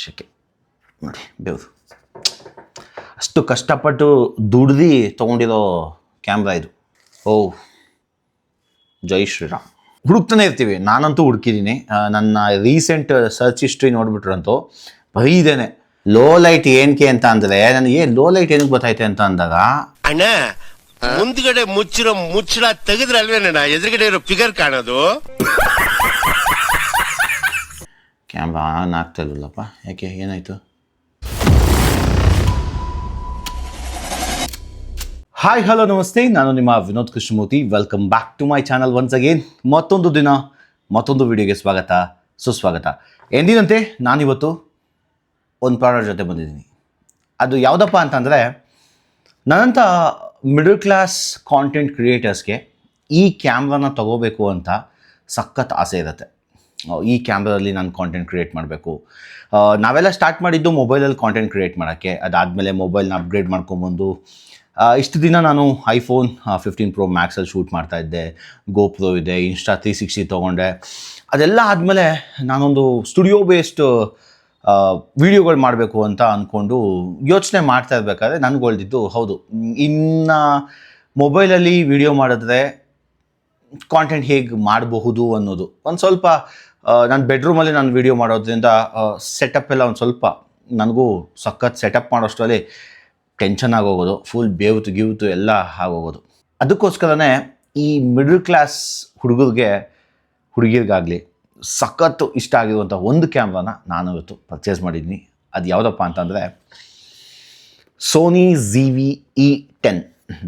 ಶೆಕೆ ನೋಡಿ ಬೆವರು ಅಷ್ಟು ಕಷ್ಟಪಟ್ಟು ದುಡ್ದು ತೊಗೊಂಡಿರೋ ಕ್ಯಾಮ್ರಾ ಇದು. ಓ ಜೈ ಶ್ರೀರಾಮ್. ಹುಡುಕ್ತಾನೆ ಇರ್ತೀವಿ. ನಾನಂತೂ ಹುಡುಕಿದ್ದೀನಿ ನನ್ನ ರೀಸೆಂಟ್ ಸರ್ಚ್ ಹಿಸ್ಟ್ರಿ ನೋಡ್ಬಿಟ್ರಂತೂ ಬರೀ ಇದೇನೆ ಲೋ ಲೈಟ್ ಏನಕ್ಕೆ ಅಂತ ಅಂದರೆ, ನನಗೆ ಲೋ ಲೈಟ್ ಏನಕ್ಕೆ ಗೊತ್ತಾಯ್ತೆ ಅಂತ ಅಂದಾಗ, ಅಣ್ಣ, ಮುಂದ್ಗಡೆ ಮುಚ್ಚಿರೋ ಮುಚ್ಚಳ ತೆಗೆದ್ರೆ ಅಲ್ವೇನಣ್ಣ ಎದುರುಗಡೆ ಇರೋ ಫಿಗರ್ ಕಾಣೋದು. ಕ್ಯಾಮ್ರಾ ಆನ್ ಆಗ್ತಾ ಇಲ್ಲಲ್ಲಪ್ಪ ಯಾಕೆ ಏನಾಯಿತು ಹಾಯ್ ಹಲೋ ನಮಸ್ತೆ ನಾನು ನಿಮ್ಮ Vinod Krishnamurthy welcome back to my channel once again ಮತ್ತೊಂದು ದಿನ, ಮತ್ತೊಂದು ವಿಡಿಯೋಗೆ ಸ್ವಾಗತ, ಸುಸ್ವಾಗತ. ಎಂದಿನಂತೆ ನಾನಿವತ್ತು ಒಂದು ಪ್ರಾಡಕ್ಟ್ ಜೊತೆ ಬಂದಿದ್ದೀನಿ. ಅದು ಯಾವುದಪ್ಪ ಅಂತಂದರೆ ನನ್ನಂಥ ಮಿಡಲ್ ಕ್ಲಾಸ್ ಕಾಂಟೆಂಟ್ ಕ್ರಿಯೇಟರ್ಸ್ಗೆ ಈ ಕ್ಯಾಮ್ರಾನ ತಗೋಬೇಕು ಅಂತ ಸಖತ್ ಆಸೆ ಇರುತ್ತೆ. ಈ ಕ್ಯಾಮ್ರಾದಲ್ಲಿ ನಾನು ಕಾಂಟೆಂಟ್ ಕ್ರಿಯೇಟ್ ಮಾಡಬೇಕು. ನಾವೆಲ್ಲ ಸ್ಟಾರ್ಟ್ ಮಾಡಿದ್ದು ಮೊಬೈಲಲ್ಲಿ ಕಾಂಟೆಂಟ್ ಕ್ರಿಯೇಟ್ ಮಾಡೋಕ್ಕೆ. ಅದಾದಮೇಲೆ ಮೊಬೈಲ್ನ ಅಪ್ಗ್ರೇಡ್ ಮಾಡ್ಕೊಂಬಂದು ಇಷ್ಟು ದಿನ ನಾನು ಐಫೋನ್ ಫಿಫ್ಟೀನ್ ಪ್ರೋ ಮ್ಯಾಕ್ಸಲ್ಲಿ ಶೂಟ್ ಮಾಡ್ತಾ ಇದ್ದೆ. ಗೋಪ್ರೋ ಇದೆ ಇನ್ಸ್ಟಾ ತ್ರೀ ಸಿಕ್ಸ್ಟಿ ತೊಗೊಂಡೆ. ಅದೆಲ್ಲ ಆದಮೇಲೆ ನಾನೊಂದು ಸ್ಟುಡಿಯೋ ಬೇಸ್ಡ್ ವಿಡಿಯೋಗಳು ಮಾಡಬೇಕು ಅಂತ ಅಂದ್ಕೊಂಡು ಯೋಚನೆ ಮಾಡ್ತಾ ಇರಬೇಕಾದ್ರೆ ನನಗೊಳ್ದಿದ್ದು ಹೌದು. ಇನ್ನು ಮೊಬೈಲಲ್ಲಿ ವಿಡಿಯೋ ಮಾಡಿದ್ರೆ ಕಾಂಟೆಂಟ್ ಹೇಗೆ ಮಾಡಬಹುದು ಅನ್ನೋದು. ಒಂದು ಸ್ವಲ್ಪ ನನ್ನ ಬೆಡ್ರೂಮಲ್ಲಿ ನಾನು ವಿಡಿಯೋ ಮಾಡೋದ್ರಿಂದ ಸೆಟಪ್ ಎಲ್ಲ ಒಂದು ಸ್ವಲ್ಪ ನನಗೂ ಸಖತ್ ಸೆಟಪ್ ಮಾಡೋಷ್ಟರಲ್ಲಿ ಟೆನ್ಷನ್ ಆಗೋಗೋದು ಫುಲ್ ಬೇವ್ತು ಗಿವ್ತು ಎಲ್ಲ ಆಗೋಗೋದು. ಅದಕ್ಕೋಸ್ಕರನೇ ಈ ಮಿಡಲ್ ಕ್ಲಾಸ್ ಹುಡುಗರಿಗೆ, ಹುಡುಗಿರಿಗಾಗಲಿ ಸಖತ್ತು ಇಷ್ಟ ಆಗಿರುವಂಥ ಒಂದು ಕ್ಯಾಮ್ರಾನ ನಾನು ಇವತ್ತು ಪರ್ಚೇಸ್ ಮಾಡಿದ್ದೀನಿ. ಅದು ಯಾವುದಪ್ಪ ಅಂತಂದರೆ Sony Z V E ten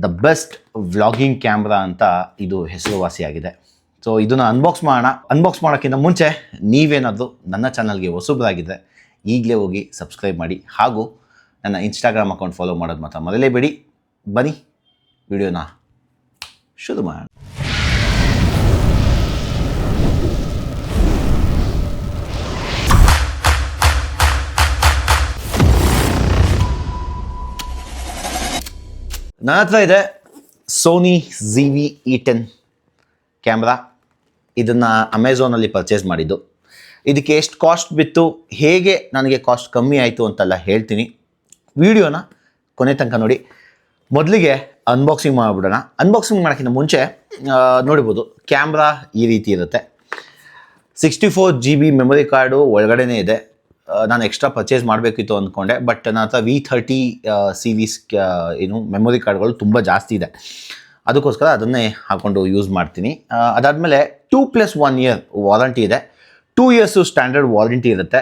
the best vlogging camera ಅಂತ ಇದು ಹೆಸರುವಾಸಿಯಾಗಿದೆ. ಸೊ ಇದನ್ನು ಅನ್ಬಾಕ್ಸ್ ಮಾಡೋಣ. ಅನ್ಬಾಕ್ಸ್ ಮಾಡೋಕ್ಕಿಂತ ಮುಂಚೆ ನೀವೇನಾದರೂ ನನ್ನ ಚಾನಲ್ಗೆ ಹೊಸಬರಾಗಿದ್ದರೆ ಈಗಲೇ ಹೋಗಿ ಸಬ್ಸ್ಕ್ರೈಬ್ ಮಾಡಿ. ಹಾಗೂ ನನ್ನ ಇನ್ಸ್ಟಾಗ್ರಾಮ್ ಅಕೌಂಟ್ ಫಾಲೋ ಮಾಡೋದು ಮಾತ್ರ ಮರಲೇಬೇಡಿ ಬನ್ನಿ, ವಿಡಿಯೋನ ಶುರು ಮಾಡೋಣ. ನನ್ನ ಹತ್ರ ಇದೆ Sony Z V E ten camera ಇದನ್ನು ಅಮೆಝಾನಲ್ಲಿ ಪರ್ಚೇಸ್ ಮಾಡಿದ್ದು. ಇದಕ್ಕೆ ಎಷ್ಟು ಕಾಸ್ಟ್ ಬಿತ್ತು, ಹೇಗೆ ನನಗೆ ಕಾಸ್ಟ್ ಕಮ್ಮಿ ಆಯಿತು ಅಂತೆಲ್ಲ ಹೇಳ್ತೀನಿ. ವಿಡಿಯೋನ ಕೊನೆ ತನಕ ನೋಡಿ. ಮೊದಲಿಗೆ ಅನ್ಬಾಕ್ಸಿಂಗ್ ಮಾಡಿಬಿಡೋಣ. ಅನ್ಬಾಕ್ಸಿಂಗ್ ಮಾಡೋಕ್ಕಿಂತ ಮುಂಚೆ ನೋಡಿಬೋದು ಕ್ಯಾಮ್ರಾ ಈ ರೀತಿ ಇರುತ್ತೆ. Sixty four G B memory card ಒಳಗಡೆನೇ ಇದೆ. ನಾನು ಎಕ್ಸ್ಟ್ರಾ ಪರ್ಚೇಸ್ ಮಾಡಬೇಕಿತ್ತು ಅಂದ್ಕೊಂಡೆ ಬಟ್ ನನ್ನ ಹತ್ರ ವಿ ಥರ್ಟಿ ಸೀರೀಸ್ ಏನು ಮೆಮೊರಿ ಕಾರ್ಡ್ಗಳು ತುಂಬ ಜಾಸ್ತಿ ಇದೆ. ಅದಕ್ಕೋಸ್ಕರ ಅದನ್ನೇ ಹಾಕ್ಕೊಂಡು ಯೂಸ್ ಮಾಡ್ತೀನಿ. ಅದಾದಮೇಲೆ two plus one year warranty ಇದೆ. ಟೂ ಇಯರ್ಸು ಸ್ಟ್ಯಾಂಡರ್ಡ್ ವಾರಂಟಿ ಇರುತ್ತೆ.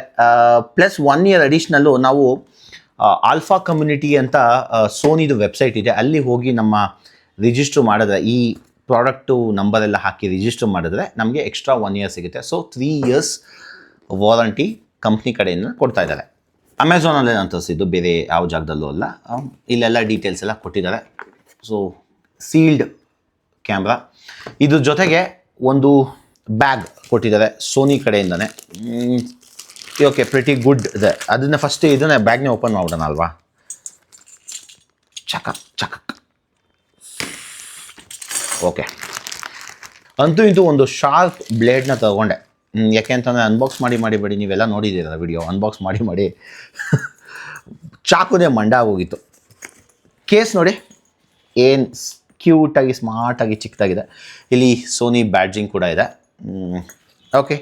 ಪ್ಲಸ್ ಒನ್ ಇಯರ್ ಅಡಿಷ್ನಲ್ಲು ನಾವು ಆಲ್ಫಾ ಕಮ್ಯುನಿಟಿ ಅಂತ ಸೋನಿದು ವೆಬ್ಸೈಟ್ ಇದೆ. ಅಲ್ಲಿ ಹೋಗಿ ನಮ್ಮ ರಿಜಿಸ್ಟ್ರ್ ಮಾಡಿದ್ರೆ, ಈ ಪ್ರಾಡಕ್ಟು ನಂಬರೆಲ್ಲ ಹಾಕಿ ರಿಜಿಸ್ಟರ್ ಮಾಡಿದ್ರೆ ನಮಗೆ ಎಕ್ಸ್ಟ್ರಾ ಒನ್ ಇಯರ್ ಸಿಗುತ್ತೆ. So three years warranty company ಕಡೆಯಿಂದ ಕೊಡ್ತಾ ಇದ್ದಾರೆ. ಅಮೆಝಾನಲ್ಲೇ ನಾನು ತರಿಸಿದ್ದು ಬೇರೆ ಯಾವ ಜಾಗದಲ್ಲೂ ಅಲ್ಲ. ಇಲ್ಲೆಲ್ಲ ಡೀಟೇಲ್ಸ್ ಎಲ್ಲ ಕೊಟ್ಟಿದ್ದಾರೆ. ಸೊ ಸೀಲ್ಡ್ ಕ್ಯಾಮ್ರಾ ಇದ್ರ ಜೊತೆಗೆ ಒಂದು ಬ್ಯಾಗ್ ಕೊಟ್ಟಿದ್ದಾರೆ ಸೋನಿ ಕಡೆಯಿಂದನೇ. ಓಕೆ ಪ್ರಿಟಿ ಗುಡ್ ಇದೆ. ಅದನ್ನು ಫಸ್ಟ್ ಇದನ್ನೇ ಬ್ಯಾಗ್ನೇ ಓಪನ್ ಮಾಡ್ಬಿಡೋಣ ಅಲ್ವಾ? ಚಕ ಚಕಕ್ ಓಕೆ ಅಂತೂ ಇಂತೂ ಒಂದು ಶಾರ್ಪ್ ಬ್ಲೇಡ್ನ ತಗೊಂಡೆ. ಯಾಕೆ ಅಂತಂದರೆ ಅನ್ಬಾಕ್ಸ್ ಮಾಡಿ ಮಾಡಿ ಬೇಡಿ, ನೀವೆಲ್ಲ ನೋಡಿದ್ದೀರಲ್ಲ ವಿಡಿಯೋ ಅನ್ಬಾಕ್ಸ್ ಮಾಡಿ ಮಾಡಿ. ಚಾಕುನೇ ಮಂಡ ಆಗೋಗಿತ್ತು. ಕೇಸ್ ನೋಡಿ. ಏನು ಕ್ಯೂಟಾಗಿ, ಸ್ಮಾರ್ಟಾಗಿ, ಚಿಕ್ಕದಾಗಿದೆ. ಇಲ್ಲಿ ಸೋನಿ ಬ್ಯಾಡ್ಜಿಂಗ್ ಕೂಡ ಇದೆ. ಓಕೆ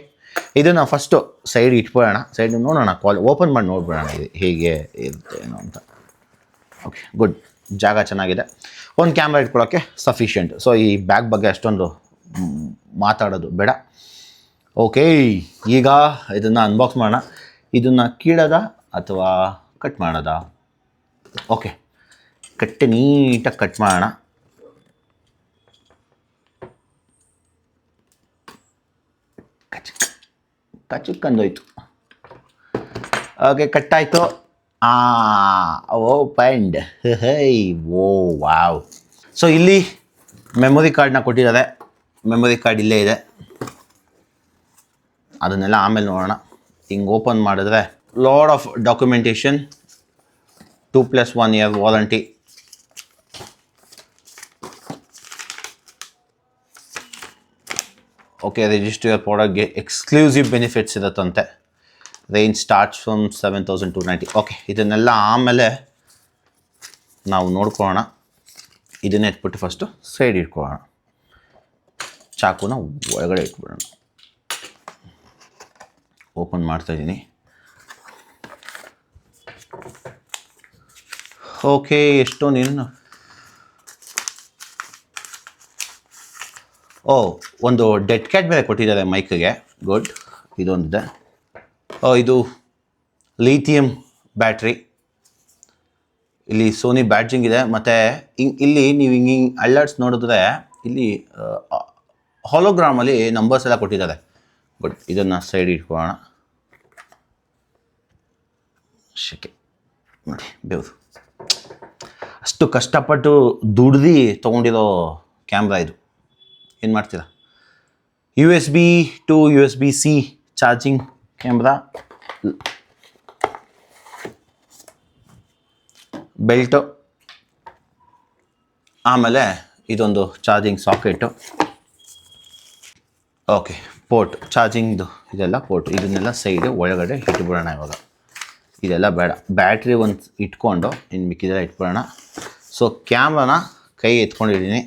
ಇದನ್ನು ಫಸ್ಟು ಸೈಡ್ ಇಟ್ಬಿಡೋಣ. ಸೈಡ್ ನೋಡೋಣ ಕಾಲ್ ಓಪನ್ ಮಾಡಿ ನೋಡ್ಬಿಡೋಣ ಇದು ಹೇಗೆ ಇರುತ್ತೆ ಏನು ಅಂತ. ಓಕೆ ಗುಡ್ ಜಾಗ ಚೆನ್ನಾಗಿದೆ. ಒಂದು ಕ್ಯಾಮ್ರಾ ಇಟ್ಕೊಳ್ಳೋಕ್ಕೆ ಸಫಿಷಿಯೆಂಟ್ ಸೊ ಈ ಬ್ಯಾಗ್ ಬಗ್ಗೆ ಅಷ್ಟೊಂದು ಮಾತಾಡೋದು ಬೇಡ. ಓಕೆ ಈಗ ಇದನ್ನು ಅನ್ಬಾಕ್ಸ್ ಮಾಡೋಣ. ಇದನ್ನು ಕೀಳೋದ ಅಥವಾ ಕಟ್ ಮಾಡೋದಾ? ಓಕೆ ಕಟ್ಟಿ ನೀಟಾಗಿ ಕಟ್ ಮಾಡೋಣ. ಕಚಕ್. ಕಚಕ್ ಅಂದೋಯ್ತು. ಓಕೆ ಕಟ್ಟಾಯಿತು ಆ ಓ ಪ್ಯಾಂಡ್ ಹೈ, ಓ, ವಾವ್. ಸೊ ಇಲ್ಲಿ ಮೆಮೊರಿ ಕಾರ್ಡ್ನ ಕೊಟ್ಟಿರೋದೆ. ಮೆಮೊರಿ ಕಾರ್ಡ್ ಇಲ್ಲೇ ಇದೆ. ಅದನ್ನೆಲ್ಲ ಆಮೇಲೆ ನೋಡೋಣ. ಹಿಂಗೆ ಓಪನ್ ಮಾಡಿದ್ರೆ lot of documentation two plus one year warranty okay register ಪ್ರಾಡಕ್ಟ್ಗೆ exclusive benefits ಇರುತ್ತಂತೆ. Range starts from seven thousand two ninety okay ಇದನ್ನೆಲ್ಲ ಆಮೇಲೆ ನಾವು ನೋಡ್ಕೊಳ್ಳೋಣ. ಇದನ್ನೇ ಇಟ್ಬಿಟ್ಟು ಫಸ್ಟು ಸೈಡ್ ಇಟ್ಕೊಳ್ಳೋಣ. ಚಾಕುನ ಒಳಗಡೆ ಇಟ್ಬಿಡೋಣ. ಓಪನ್ ಮಾಡ್ತಾಯಿದ್ದೀನಿ ಓಕೆ ಎಷ್ಟು ನೀನು ಓ, ಒಂದು ಡೆಡ್ ಕ್ಯಾಟ್ ಬೇರೆ ಕೊಟ್ಟಿದ್ದಾರೆ ಮೈಕ್ಗೆ ಗುಡ್ ಇದೊಂದಿದೆ. ಓ, ಇದು ಲೀಥಿಯಂ ಬ್ಯಾಟ್ರಿ ಇಲ್ಲಿ ಸೋನಿ ಬ್ಯಾಡ್ಜಿಂಗ್ ಇದೆ. ಮತ್ತು ಇಲ್ಲಿ ನೀವು ಹಿಂಗೆ ಹಿಂಗೆ ಅಲರ್ಟ್ಸ್ ನೋಡಿದ್ರೆ ಇಲ್ಲಿ ಹಾಲೋಗ್ರಾಮಲ್ಲಿ ನಂಬರ್ಸ್ ಎಲ್ಲ ಕೊಟ್ಟಿದ್ದಾರೆ. ಗುಡ್ ಇದನ್ನು ಸೈಡ್ ಇಟ್ಕೊಳ್ಳೋಣ. ಶಕೆ. ನೋಡಿ ಬೇವು ಅಷ್ಟು ಕಷ್ಟಪಟ್ಟು ದುಡ್ದು ತೊಗೊಂಡಿರೋ ಕ್ಯಾಮ್ರಾ ಇದು. ಏನು ಮಾಡ್ತೀರಾ? U S B to U S B C charging camera belt ಆಮೇಲೆ ಇದೊಂದು ಚಾರ್ಜಿಂಗ್ ಸಾಕೆಟು ಓಕೆ ಪೋರ್ಟ್ ಚಾರ್ಜಿಂಗ್ದು ಇದೆಲ್ಲ ಪೋರ್ಟ್ ಇದನ್ನೆಲ್ಲ ಸೈಡ್ ಒಳಗಡೆ ಇಟ್ಬಿಡೋಣ ಇವಾಗ. ಇದೆಲ್ಲ ಬೇಡ. ಬ್ಯಾಟ್ರಿ ಒಂದು ಇಟ್ಕೊಂಡು ಇನ್ನು ಮಿಕ್ಕಿದೆಲ್ಲ ಇಟ್ಬಿಡೋಣ. ಸೊ ಕ್ಯಾಮ್ರಾನ ಕೈ ಎತ್ಕೊಂಡಿದ್ದೀನಿ.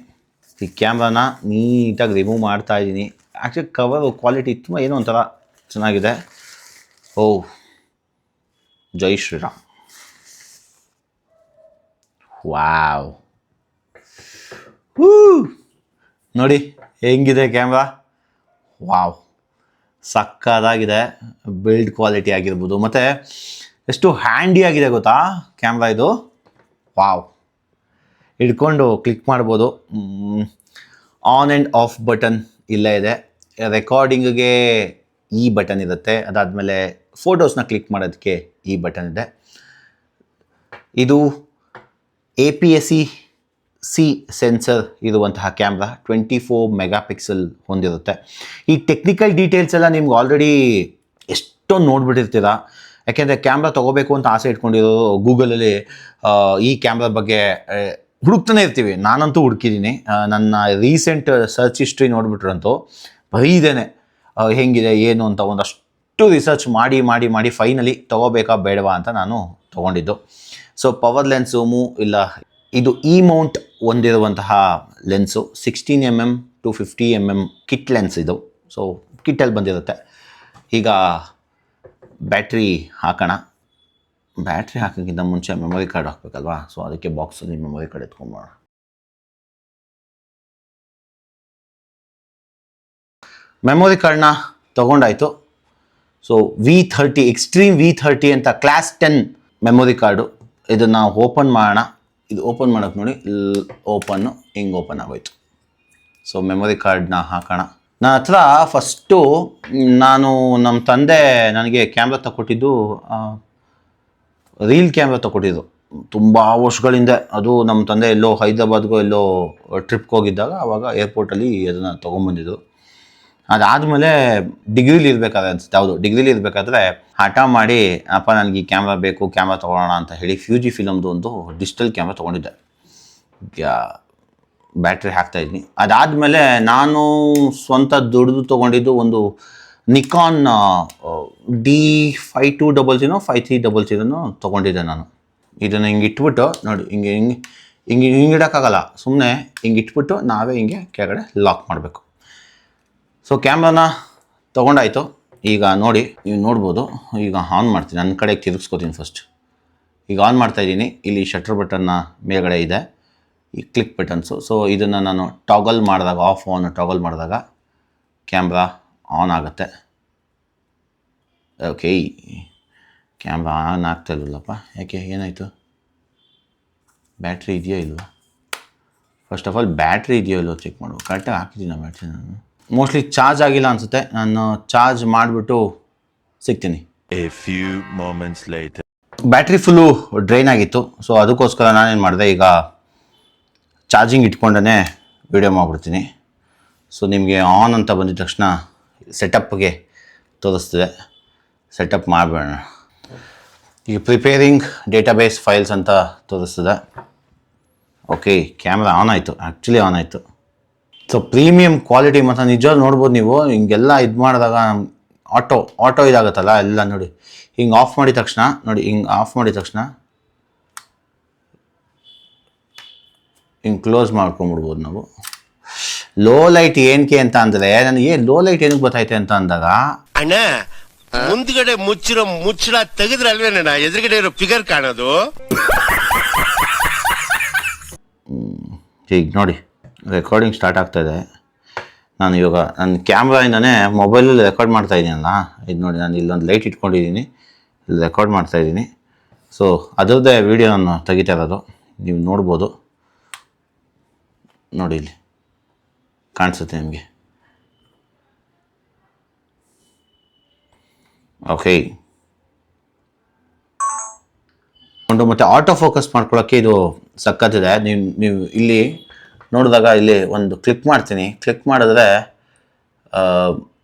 ಈ ಕ್ಯಾಮ್ರಾನ ನೀಟಾಗಿ ರಿಮೂವ್ ಮಾಡ್ತಾ ಇದ್ದೀನಿ. ಆ್ಯಕ್ಚುಲಿ ಕವರ್ ಕ್ವಾಲಿಟಿ ತುಂಬ ಏನೋ ಒಂಥರ ಚೆನ್ನಾಗಿದೆ. ಓ ಜೈ ಶ್ರೀರಾಮ್. ವಾವ್ ಹೂ ನೋಡಿ, ಹೆಂಗಿದೆ ಕ್ಯಾಮ್ರಾ? ವಾವ್ ಸಕ್ಕದಾಗಿದೆ. ಬಿಲ್ಡ್ ಕ್ವಾಲಿಟಿ ಆಗಿರ್ಬೋದು. ಮತ್ತು, ಎಷ್ಟು ಹ್ಯಾಂಡಿ ಆಗಿದೆ ಗೊತ್ತಾ ಕ್ಯಾಮ್ರಾ ಇದು? ವಾವ್ ಹಿಡ್ಕೊಂಡು ಕ್ಲಿಕ್ ಮಾಡ್ಬೋದು. ಆನ್ ಆ್ಯಂಡ್ ಆಫ್ ಬಟನ್ ಇಲ್ಲೇ ಇದೆ. ರೆಕಾರ್ಡಿಂಗಿಗೆ ಈ ಬಟನ್ ಇರುತ್ತೆ. ಅದಾದಮೇಲೆ ಫೋಟೋಸ್ನ ಕ್ಲಿಕ್ ಮಾಡೋದಕ್ಕೆ ಈ ಬಟನ್ ಇದೆ. ಇದು A P S C C sensor ಇರುವಂತಹ camera twenty four mega pixel ಹೊಂದಿರುತ್ತೆ. ಈ ಟೆಕ್ನಿಕಲ್ ಡೀಟೇಲ್ಸ್ ಎಲ್ಲ ನಿಮ್ಗೆ ಆಲ್ರೆಡಿ ಎಷ್ಟೊಂದು ನೋಡ್ಬಿಟ್ಟಿರ್ತೀರ. ಯಾಕೆಂದರೆ ಕ್ಯಾಮ್ರಾ ತೊಗೋಬೇಕು ಅಂತ ಆಸೆ ಇಟ್ಕೊಂಡಿರೋ ಗೂಗಲಲ್ಲಿ ಈ ಕ್ಯಾಮ್ರಾ ಬಗ್ಗೆ ಹುಡುಕ್ತಾನೆ ಇರ್ತೀವಿ. ನಾನಂತೂ ಹುಡುಕಿದ್ದೀನಿ ನನ್ನ ರೀಸೆಂಟ್ ಸರ್ಚ್ ಹಿಸ್ಟ್ರಿ ನೋಡಿಬಿಟ್ರಂತೂ ಬರೀ ಇದೇನೆ ಹೆಂಗಿದೆ, ಏನು ಅಂತ ಒಂದಷ್ಟು ರಿಸರ್ಚ್ ಮಾಡಿ ಮಾಡಿ ಮಾಡಿ ಫೈನಲಿ ತೊಗೋಬೇಕಾ ಬೇಡವಾ ಅಂತ ನಾನು ತೊಗೊಂಡಿದ್ದು. ಸೊ ಪವರ್ ಲೆನ್ಸ್ ಮೂ, ಇಲ್ಲ, ಇದು ಇ ಮೌಂಟ್ ಹೊಂದಿರುವಂತಹ lens sixteen M M to fifty M M kit lens ಇದು. ಸೊ ಕಿಟ್ಟಲ್ಲಿ ಬಂದಿರುತ್ತೆ. ಈಗ ಬ್ಯಾಟ್ರಿ ಹಾಕೋಣ. ಬ್ಯಾಟ್ರಿ ಹಾಕೋಕ್ಕಿಂತ ಮುಂಚೆ ಮೆಮೊರಿ ಕಾರ್ಡ್ ಹಾಕಬೇಕಲ್ವಾ? ಸೊ ಅದಕ್ಕೆ ಬಾಕ್ಸಲ್ಲಿ ಮೆಮೊರಿ ಕಾರ್ಡ್ ಎತ್ಕೊಂಬೋಣ ಮೆಮೊರಿ ಕಾರ್ಡ್ನ ತೊಗೊಂಡಾಯ್ತು. So V thirty extreme V thirty ಅಂತ ಕ್ಲಾಸ್ ಟೆನ್ ಮೆಮೊರಿ ಕಾರ್ಡು ಇದನ್ನು ಓಪನ್ ಮಾಡೋಣ. ಇದು ಓಪನ್ ಮಾಡೋಕೆ ನೋಡಿ ಓಪನ್ನು ಹಿಂಗೆ ಓಪನ್ ಆಗೋಯ್ತು. ಸೊ ಮೆಮೊರಿ ಕಾರ್ಡ್ನ ಹಾಕೋಣ. ನನ್ನ ಹತ್ರ ಫಸ್ಟು ನಾನು ನಮ್ಮ ತಂದೆ ನನಗೆ ಕ್ಯಾಮ್ರಾ ತಗೊಟ್ಟಿದ್ದು ರೀಲ್ ಕ್ಯಾಮ್ರಾ ತಗೊಟ್ಟಿದ್ದು ತುಂಬ ವರ್ಷಗಳಿಂದ ಅದು ನಮ್ಮ ತಂದೆ ಎಲ್ಲೋ ಹೈದ್ರಾಬಾದ್ಗೋ ಎಲ್ಲೋ ಟ್ರಿಪ್ಗೆ ಹೋಗಿದ್ದಾಗ ಆವಾಗ ಏರ್ಪೋರ್ಟಲ್ಲಿ ಅದನ್ನು ತೊಗೊಂಬಂದಿದ್ದು. ಅದಾದಮೇಲೆ ಡಿಗ್ರಿಲಿ ಇರಬೇಕಾದ್ರೆ ಅನ್ಸುತ್ತೆ. ಹೌದು ಡಿಗ್ರಿಲಿ ಇರಬೇಕಾದ್ರೆ ಹಠ ಮಾಡಿ ಅಪ್ಪ ನನಗೆ ಈ ಕ್ಯಾಮ್ರಾ ಬೇಕು ಕ್ಯಾಮ್ರಾ ತೊಗೊಳ್ಳೋಣ ಅಂತ ಹೇಳಿ ಫ್ಯೂಜಿ ಫಿಲಮ್ದು ಒಂದು ಡಿಜಿಟಲ್ ಕ್ಯಾಮ್ರಾ ತೊಗೊಂಡಿದ್ದೆ. ಬ್ಯಾಟ್ರಿ ಹಾಕ್ತಾ ಇದ್ದೀನಿ ಅದಾದಮೇಲೆ ನಾನು ಸ್ವಂತ ದುಡಿದು ತೊಗೊಂಡಿದ್ದು ಒಂದು Nikon D five two double zero five three double ಜೀರೋನು ತೊಗೊಂಡಿದ್ದೆ ನಾನು. ಇದನ್ನು ಹಿಂಗೆ ಇಟ್ಬಿಟ್ಟು ನೋಡಿ, ಹಿಂಗೆ ಹಿಂಗೆ ಹಿಂಗೆ ಹಿಂಗೆ ಇಡೋಕ್ಕಾಗಲ್ಲ. ಸುಮ್ಮನೆ ಹಿಂಗೆ ಇಟ್ಬಿಟ್ಟು ನಾವೇ ಹಿಂಗೆ ಕೆಳಗಡೆ ಲಾಕ್ ಮಾಡಬೇಕು. ಸೊ ಕ್ಯಾಮ್ರಾನ ತೊಗೊಂಡಾಯ್ತು. ಈಗ ನೋಡಿ, ನೀವು ನೋಡ್ಬೋದು. ಈಗ ಆನ್ ಮಾಡ್ತೀನಿ. ನನ್ನ ಕಡೆಗೆ ತಿರುಗಿಸ್ಕೋತೀನಿ ಫಸ್ಟ್ ಈಗ ಆನ್ ಮಾಡ್ತಾ ಇದ್ದೀನಿ. ಇಲ್ಲಿ ಶಟರ್ ಬಟನ್ನ ಮೇಲ್ಗಡೆ ಇದೆ. ಈ ಕ್ಲಿಕ್ ಬಟನ್ಸು ಸೊ ಇದನ್ನು ನಾನು ಟಾಗಲ್ ಮಾಡಿದಾಗ ಆಫ್ ಆನ್ ಟಾಗಲ್ ಮಾಡಿದಾಗ ಕ್ಯಾಮ್ರಾ ಆನ್ ಆಗುತ್ತೆ. ಓಕೆ ಕ್ಯಾಮ್ರಾ ಆನ್ ಆಗ್ತಾ ಇಲ್ಲಪ್ಪ ಯಾಕೆ? ಏನಾಯಿತು? ಬ್ಯಾಟ್ರಿ ಇದೆಯೋ ಇಲ್ವಾ? ಫಸ್ಟ್ ಆಫ್ ಆಲ್ ಬ್ಯಾಟ್ರಿ ಇದೆಯೋ ಇಲ್ವೋ ಚೆಕ್ ಮಾಡು ಕರೆಕ್ಟಾಗಿ ಹಾಕಿದ್ದೀನಿ ಬ್ಯಾಟ್ರಿ ನಾನು. ಮೋಸ್ಟ್ಲಿ ಚಾರ್ಜ್ ಆಗಿಲ್ಲ ಅನಿಸುತ್ತೆ. ನಾನು ಚಾರ್ಜ್ ಮಾಡಿಬಿಟ್ಟು ಸಿಗ್ತೀನಿ. A few moments light battery full drain ಆಗಿತ್ತು. ಸೊ ಅದಕ್ಕೋಸ್ಕರ ನಾನೇನು ಮಾಡಿದೆ? ಈಗ ಚಾರ್ಜಿಂಗ್ ಇಟ್ಕೊಂಡೇ ವಿಡಿಯೋ ಮಾಡಿಬಿಡ್ತೀನಿ. ಸೊ ನಿಮಗೆ ಆನ್ ಅಂತ ಬಂದಿದ ತಕ್ಷಣ ಸೆಟಪ್ಗೆ ತೋರಿಸ್ತಿದೆ. ಸೆಟಪ್ ಮಾಡಬೇಡ ಈಗ ಪ್ರಿಪೇರಿಂಗ್ ಡೇಟಾಬೇಸ್ ಫೈಲ್ಸ್ ಅಂತ ತೋರಿಸ್ತದೆ. ಓಕೆ ಕ್ಯಾಮ್ರಾ ಆನ್ ಆಯಿತು. ಆ್ಯಕ್ಚುಲಿ ಆನ್ ಆಯಿತು. ಸೊ ಪ್ರೀಮಿಯಂ ಕ್ವಾಲಿಟಿ ಮತ್ತು ನಿಜವಾಗ್ಲೂ ನೋಡ್ಬೋದು ನೀವು. ಹಿಂಗೆಲ್ಲ ಇದು ಮಾಡಿದಾಗ ಆಟೋ ಆಟೋ ಇದಾಗುತ್ತಲ್ಲ, ಎಲ್ಲ ನೋಡಿ. ಹಿಂಗೆ ಆಫ್ ಮಾಡಿದ ತಕ್ಷಣ, ನೋಡಿ, ಹಿಂಗೆ ಆಫ್ ಮಾಡಿದ ತಕ್ಷಣ ಹಿಂಗೆ ಕ್ಲೋಸ್ ಮಾಡ್ಕೊಂಬಿಡ್ಬೋದು ನಾವು. ಲೋ ಲೈಟ್ ಏನಕ್ಕೆ ಅಂತ ಅಂದ್ರೆ ನನಗೆ ಲೋ ಲೈಟ್ ಏನಕ್ಕೆ ಗೊತ್ತಾಯ್ತು ಅಂತ ಅಂದಾಗ ಅಣ್ಣ ಮುಂದ್ಗಡೆ ಮುಚ್ಚಿರೋ ಮುಚ್ಚಳ ತೆಗೆದ್ರೆ ಅಲ್ವೇನಣ್ಣ ಎದುರುಗಡೆ ಇರೋ ಫಿಗರ್ ಕಾಣೋದು. ಈಗ ನೋಡಿ ರೆಕಾರ್ಡಿಂಗ್ ಸ್ಟಾರ್ಟ್ ಆಗ್ತಾ ಇದೆ. ನಾನು ಇವಾಗ ನನ್ನ ಕ್ಯಾಮ್ರಾಯಿಂದನೇ ಮೊಬೈಲಲ್ಲಿ ರೆಕಾರ್ಡ್ ಮಾಡ್ತಾ ಇದ್ದೀನಲ್ಲ ಇದು ನೋಡಿ ನಾನು ಇಲ್ಲೊಂದು ಲೈಟ್ ಇಟ್ಕೊಂಡಿದ್ದೀನಿ ಇಲ್ಲಿ ರೆಕಾರ್ಡ್ ಮಾಡ್ತಾ ಇದ್ದೀನಿ ಸೊ ಅದರದ್ದೇ ವೀಡಿಯೋ ನಾನು ತೆಗಿತಾ ಇರೋದು. ನೀವು ನೋಡ್ಬೋದು. ನೋಡಿ ಇಲ್ಲಿ. ಕಾಣಿಸುತ್ತೆ ನಿಮಗೆ? ಓಕೆ ಒಂದು ಮತ್ತೆ ಆಟೋ ಫೋಕಸ್ ಮಾಡ್ಕೊಳ್ಳೋಕ್ಕೆ ಇದು ಸಕ್ಕತ್ತಿದೆ. ನೀವು ನೀವು ಇಲ್ಲಿ ನೋಡಿದಾಗ ಇಲ್ಲಿ ಒಂದು ಕ್ಲಿಕ್ ಮಾಡ್ತೀನಿ. ಕ್ಲಿಕ್ ಮಾಡಿದ್ರೆ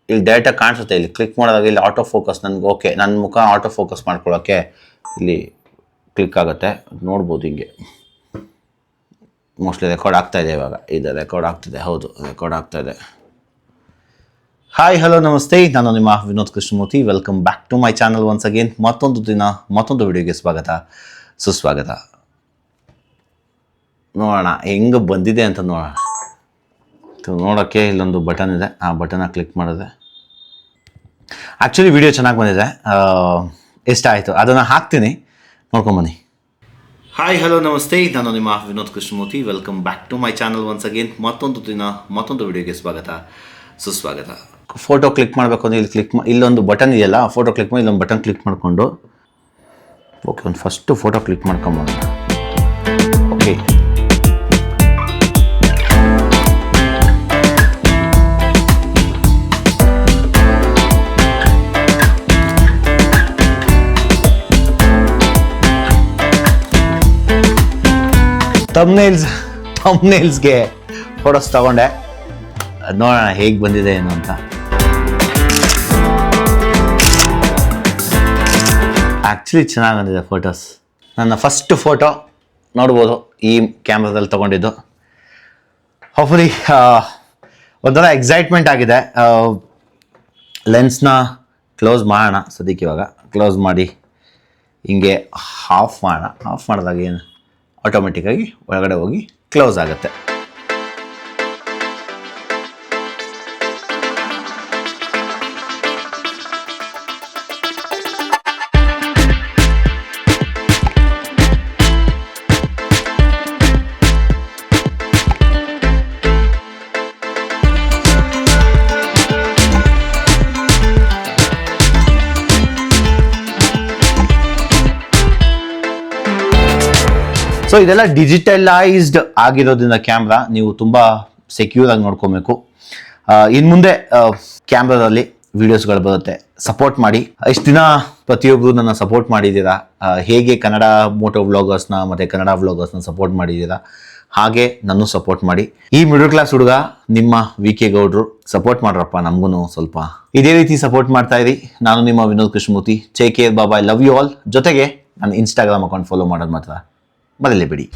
ಇಲ್ಲಿ ಡೈರೆಕ್ಟಾಗಿ ಕಾಣಿಸುತ್ತೆ. ಇಲ್ಲಿ ಕ್ಲಿಕ್ ಮಾಡಿದಾಗ ಇಲ್ಲಿ ಆಟೋ ಫೋಕಸ್ ನನಗೆ ಓಕೆ ನನ್ನ ಮುಖ ಆಟೋ ಫೋಕಸ್ ಮಾಡ್ಕೊಳ್ಳೋಕ್ಕೆ ಇಲ್ಲಿ ಕ್ಲಿಕ್ ಆಗುತ್ತೆ. ನೋಡ್ಬೋದು ಹಿಂಗೆ. ಮೋಸ್ಟ್ಲಿ ರೆಕಾರ್ಡ್ ಆಗ್ತಾ ಇದೆ ಇವಾಗ. ಇದು ರೆಕಾರ್ಡ್ ಆಗ್ತಿದೆ. ಹೌದು ರೆಕಾರ್ಡ್ ಆಗ್ತಾ ಇದೆ. ಹಾಯ್ ಹಲೋ ನಮಸ್ತೆ. ನಾನು ನಿಮ್ಮ Vinod Krishnamurthy. Welcome back to my channel once again ಮತ್ತೊಂದು ದಿನ, ಮತ್ತೊಂದು ವಿಡಿಯೋಗೆ ಸ್ವಾಗತ, ಸುಸ್ವಾಗತ. ನೋಡೋಣ, ಹೆಂಗೆ ಬಂದಿದೆ ಅಂತ ನೋಡೋಣ. ನೋಡೋಕ್ಕೆ ಇಲ್ಲೊಂದು ಬಟನ್ ಇದೆ. ಆ ಬಟನ್ನ ಕ್ಲಿಕ್ ಮಾಡಿದೆ. ಆ್ಯಕ್ಚುಲಿ ವಿಡಿಯೋ ಚೆನ್ನಾಗಿ ಬಂದಿದೆ. ಇಷ್ಟ ಆಯಿತು? ಅದನ್ನು ಹಾಕ್ತೀನಿ. ನೋಡ್ಕೊಂಬನ್ನಿ ಹಾಯ್ ಹಲೋ ನಮಸ್ತೆ. ನಾನು ನಿಮ್ಮ Vinod Krishnamurthy. Welcome back to my channel once again ಮತ್ತೊಂದು ದಿನ, ಮತ್ತೊಂದು ವಿಡಿಯೋಗೆ ಸ್ವಾಗತ. ಸುಸ್ವಾಗತ. ಫೋಟೋ ಕ್ಲಿಕ್ ಮಾಡಬೇಕು ಅಂದರೆ ಇಲ್ಲಿ ಕ್ಲಿಕ್ ಇಲ್ಲೊಂದು ಬಟನ್ ಇದೆಯಲ್ಲ ಫೋಟೋ ಕ್ಲಿಕ್ ಮಾಡಿ ಇಲ್ಲೊಂದು ಬಟನ್ ಕ್ಲಿಕ್ ಮಾಡಿಕೊಂಡು. ಓಕೆ ಒಂದು ಫಸ್ಟು ಫೋಟೋ ಕ್ಲಿಕ್ ಮಾಡ್ಕೊಂಬೋಣ ಓಕೆ ತಮ್ನೇಲ್ಸ್ ತಮ್ನೇಲ್ಸ್ಗೆ ಫೋಟೋಸ್ ತಗೊಂಡೆ. ಅದು ನೋಡೋಣ ಹೇಗೆ ಬಂದಿದೆ ಏನು ಅಂತ. ಆ್ಯಕ್ಚುಲಿ ಚೆನ್ನಾಗಿ ಬಂದಿದೆ ಫೋಟೋಸ್ ನನ್ನ ಫಸ್ಟ್ ಫೋಟೋ ನೋಡ್ಬೋದು ಈ ಕ್ಯಾಮ್ರಾದಲ್ಲಿ ತೊಗೊಂಡಿದ್ದು. ಹೋಪ್ಫುಲಿ ಒಂಥರ ಎಕ್ಸೈಟ್ಮೆಂಟ್ ಆಗಿದೆ. ಲೆನ್ಸ್ನ ಕ್ಲೋಸ್ ಮಾಡೋಣ ಸದ್ಯಕ್ಕೆ ಇವಾಗ. ಕ್ಲೋಸ್ ಮಾಡಿ ಹಿಂಗೆ ಹಾಫ್ ಮಾಡೋಣ. ಆಫ್ ಮಾಡಿದಾಗ ಏನು? ಆಟೋಮೆಟಿಕ್ಕಾಗಿ ಒಳಗಡೆ ಹೋಗಿ ಕ್ಲೋಸ್ ಆಗುತ್ತೆ. ಸೊ ಇದೆಲ್ಲ ಡಿಜಿಟಲೈಸ್ಡ್ ಆಗಿರೋದ್ರಿಂದ ಕ್ಯಾಮ್ರಾ ನೀವು ತುಂಬ ಸೆಕ್ಯೂರ್ ಆಗಿ ನೋಡ್ಕೋಬೇಕು. ಇನ್ನು ಮುಂದೆ ಕ್ಯಾಮ್ರಾದಲ್ಲಿ ವಿಡಿಯೋಸ್ಗಳು ಬರುತ್ತೆ. ಸಪೋರ್ಟ್ ಮಾಡಿ. ಇಷ್ಟು ದಿನ ಪ್ರತಿಯೊಬ್ಬರು ನನ್ನ ಸಪೋರ್ಟ್ ಮಾಡಿದ್ದೀರಾ? ಹೇಗೆ ಕನ್ನಡ ಮೋಟೋ ವ್ಲಾಗರ್ಸ್ನ ಮತ್ತು ಕನ್ನಡ ವ್ಲಾಗರ್ಸ್ನ ಸಪೋರ್ಟ್ ಮಾಡಿದ್ದೀರಾ? ಹಾಗೆ ನನ್ನ ಸಪೋರ್ಟ್ ಮಾಡಿ. ಈ ಮಿಡಲ್ ಕ್ಲಾಸ್ ಹುಡುಗ ನಿಮ್ಮ ವಿ ಕೆ ಗೌಡ್ರು ಸಪೋರ್ಟ್ ಮಾಡ್ರಪ್ಪ ನಮಗೂ ಸ್ವಲ್ಪ. ಇದೇ ರೀತಿ ಸಪೋರ್ಟ್ ಮಾಡ್ತಾ ಇರಿ. ನಾನು ನಿಮ್ಮ ವಿನೋದ್ ಕೃಷ್ಣಮೂರ್ತಿ. ಚೇ ಕೇರ್ ಬಾಬಾ ಐ ಲವ್ ಯು ಆಲ್ ಜೊತೆಗೆ ನನ್ನ ಇನ್ಸ್ಟಾಗ್ರಾಮ್ ಅಕೌಂಟ್ ಫಾಲೋ ಮಾಡೋದು ಮಾತ್ರ. बदले पड़ी